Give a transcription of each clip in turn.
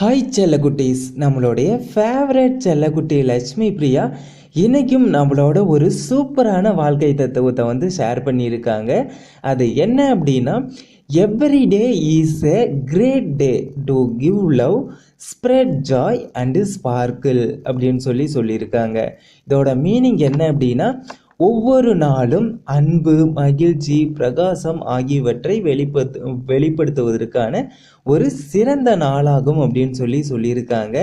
Hi செல்லக்குட்டீஸ் நம்மளுடைய favourite செல்லக்குட்டி லட்சுமி பிரியா இன்றைக்கும் நம்மளோட ஒரு சூப்பரான வாழ்க்கை தத்துவத்தை வந்து ஷேர் பண்ணியிருக்காங்க. அது என்ன அப்படின்னா every day is a great day to give love spread joy and sparkle அப்படின்னு சொல்லி சொல்லியிருக்காங்க. இதோட மீனிங் என்ன அப்படின்னா ஒவ்வொரு நாளும் அன்பு மகிழ்ச்சி பிரகாசம் ஆகியவற்றை வெளிப்படுத்து வெளிப்படுத்துவதற்கான ஒரு சிறந்த நாளாகும் அப்படின்னு சொல்லி சொல்லியிருக்காங்க.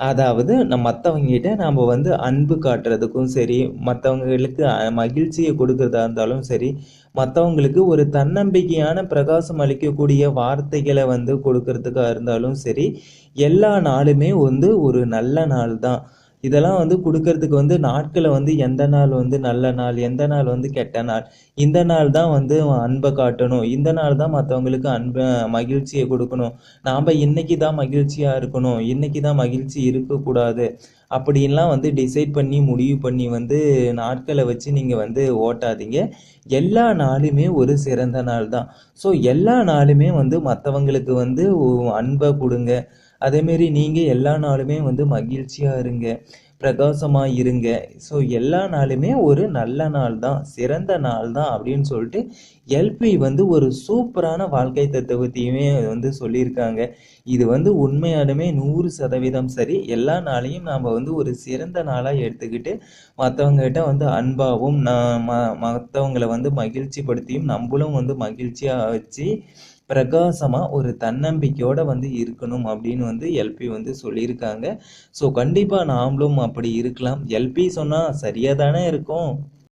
அதாவது நம்ம மற்றவங்ககிட்ட நாம் வந்து அன்பு காட்டுறதுக்கும் சரி மற்றவங்களுக்கு மகிழ்ச்சியை கொடுக்கறதா இருந்தாலும் சரி மற்றவங்களுக்கு ஒரு தன்னம்பிக்கையான பிரகாசம் அளிக்கக்கூடிய வார்த்தைகளை வந்து கொடுக்கறதுக்காக இருந்தாலும் சரி எல்லா நாளுமே வந்து ஒரு நல்ல நாள் தான் இதெல்லாம் வந்து கொடுக்கறதுக்கு வந்து நாட்களை வந்து எந்த நாள் வந்து நல்ல நாள் எந்த நாள் வந்து கெட்ட நாள் இந்த நாள் தான் வந்து அன்பை காட்டணும் இந்த நாள் தான் மற்றவங்களுக்கு அன்பை மகிழ்ச்சியை கொடுக்கணும். நாம் இன்னைக்கு தான் மகிழ்ச்சியாக இருக்கணும் இன்னைக்கு தான் மகிழ்ச்சி இருக்கக்கூடாது. அப்படின்லாம் வந்து டிசைட் பண்ணி முடிவு பண்ணி வந்து நாட்களை வச்சு நீங்கள் வந்து ஓட்டாதீங்க. எல்லா நாளுமே ஒரு சிறந்த நாள் தான். ஸோ எல்லா நாளுமே வந்து மற்றவங்களுக்கு வந்து அன்பை கொடுங்க. அதேமாரி நீங்கள் எல்லா நாளுமே வந்து மகிழ்ச்சியாக இருங்க பிரகாசமாக இருங்க. ஸோ எல்லா நாளுமே ஒரு நல்ல நாள் தான் சிறந்த நாள் தான் அப்படின்னு சொல்லிட்டு எல்பி வந்து ஒரு சூப்பரான வாழ்க்கை தத்துவத்தையுமே வந்து சொல்லியிருக்காங்க. இது வந்து உண்மையாலுமே நூறு சதவீதம் சரி. எல்லா நாளையும் நாம் வந்து ஒரு சிறந்த நாளாக எடுத்துக்கிட்டு மற்றவங்ககிட்ட வந்து அன்பாகவும் நான் ம மற்றவங்களை வந்து மகிழ்ச்சிப்படுத்தியும் நம்மளும் வந்து மகிழ்ச்சியாக வச்சு பிரகாசமாக ஒரு தன்னம்பிக்கையோடு வந்து இருக்கணும் அப்படின்னு வந்து எல்பி வந்து சொல்லியிருக்காங்க. ஸோ கண்டிப்பாக நாமளும் அப்படி இருக்கலாம். எல்பி சொன்னால் சரியாக தானே இருக்கும்?